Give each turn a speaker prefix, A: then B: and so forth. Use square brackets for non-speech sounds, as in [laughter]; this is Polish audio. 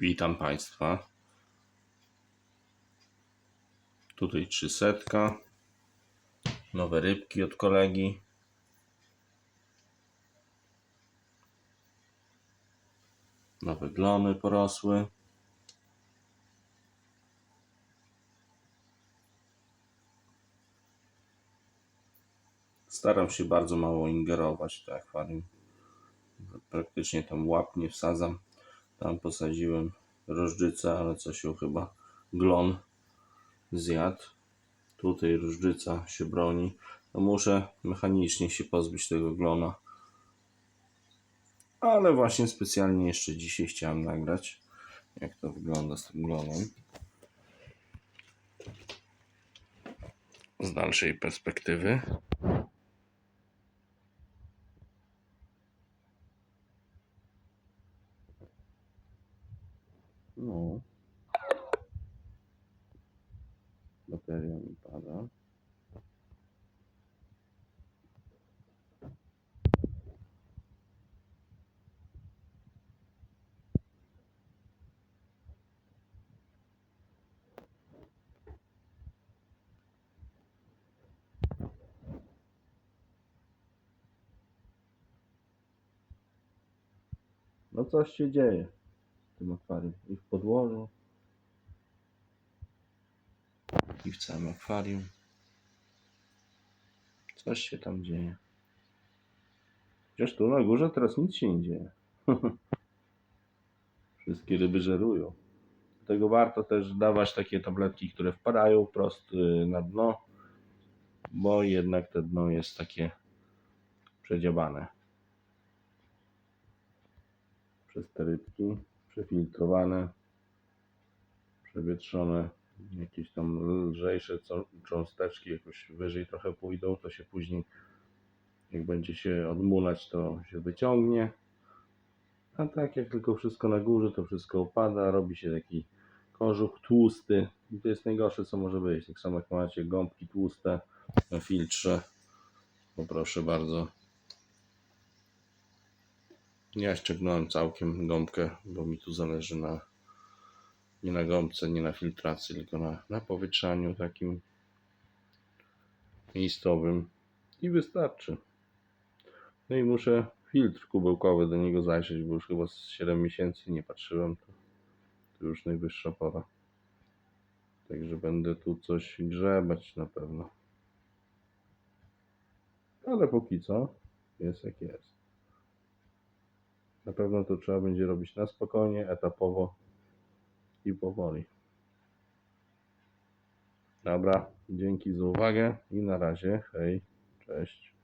A: Witam Państwa. Tutaj 300. Nowe rybki od kolegi. Nowe glony porosły. Staram się bardzo mało ingerować w to akwarium. Praktycznie tam łap nie wsadzam. Tam posadziłem rożdżycę, ale coś ją chyba glon zjadł. Tutaj różdżyca się broni. No muszę mechanicznie się pozbyć tego glona. Ale właśnie specjalnie jeszcze dzisiaj chciałem nagrać, jak to wygląda z tym glonem. Z dalszej perspektywy. No. Bateria mi pada. No coś się dzieje tym akwarium. I w podłożu. I w całym akwarium. Coś się tam dzieje. Chociaż tu na górze teraz nic się nie dzieje. [laughs] Wszystkie ryby żerują. Dlatego warto też dawać takie tabletki, które wpadają prosto y, na dno, bo jednak to dno jest takie przedziabane przez te rybki, przefiltrowane, przewietrzone, jakieś tam lżejsze cząsteczki jakoś wyżej trochę pójdą, to się później jak będzie się odmulać, to się wyciągnie. A tak jak tylko wszystko na górze, to wszystko opada, robi się taki kożuch tłusty. I to jest najgorsze, co może być. Tak samo jak macie gąbki tłuste na filtrze, to proszę bardzo. Ja ściągnąłem całkiem gąbkę, bo mi tu zależy na nie na gąbce, nie na filtracji, tylko na, na powietrzaniu takim miejscowym i wystarczy. No i muszę filtr kubełkowy do niego zajrzeć, bo już chyba z 7 miesięcy nie patrzyłem, to, to już najwyższa pora. Także będę tu coś grzebać na pewno. Ale póki co jest jak jest. Na pewno to trzeba będzie robić na spokojnie, etapowo i powoli. Dobra, dzięki za uwagę i na razie. Hej, cześć.